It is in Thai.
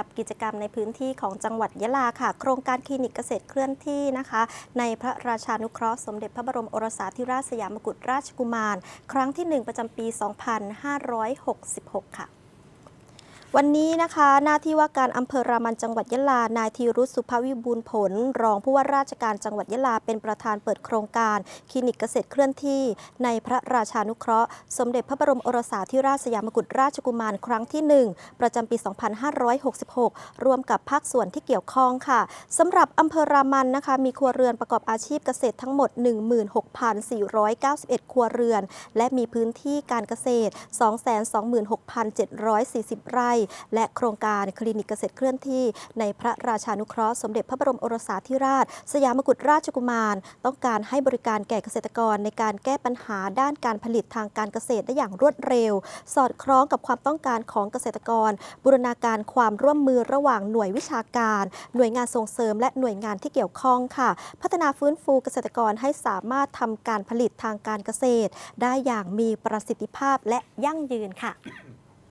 กับกิจกรรมในพื้นที่ของจังหวัดยะลาค่ะ โครงการคลินิกเกษตรเคลื่อนที่นะคะ ในพระราชานุเคราะห์สมเด็จพระบรมโอรสาธิราชสยามกุฎราชกุมาร ครั้งที่ 1 ประจำปี 2566 ค่ะ วันนี้นะคะหน้าที่ว่าการอำเภอรามันจังหวัดยะลา นายธีรุษสุภวิบูลผล รองผู้ว่าราชการจังหวัดยะลา เป็นประธานเปิดโครงการ คลินิกเกษตรเคลื่อนที่ ในพระราชานุเคราะห์ สมเด็จพระบรมโอรสาธิราชสยามกุฎราชกุมารครั้งที่ 1 ประจำปี 2566 รวมกับภาคส่วนที่เกี่ยวข้องค่ะสำหรับอำเภอรามันนะคะมีครัวเรือนประกอบอาชีพเกษตรทั้งหมด 16,491 ครัวเรือน และมีพื้นที่การเกษตร 226,740 ไร่และโครงการคลินิกเกษตรเคลื่อนที่ ในพระราชานุเคราะห์สมเด็จพระบรมโอรสาธิราช สยามกุฎราชกุมาร ต้องการให้บริการแก่เกษตรกรในการแก้ปัญหาด้านการผลิตทางการเกษตรได้อย่างรวดเร็ว สอดคล้องกับความต้องการของเกษตรกร บูรณาการความร่วมมือระหว่างหน่วยวิชาการ หน่วยงานส่งเสริม และหน่วยงานที่เกี่ยวข้องค่ะ พัฒนาฟื้นฟูเกษตรกรให้สามารถทำการผลิตทางการเกษตร ได้อย่างมีประสิทธิภาพและยั่งยืนค่ะ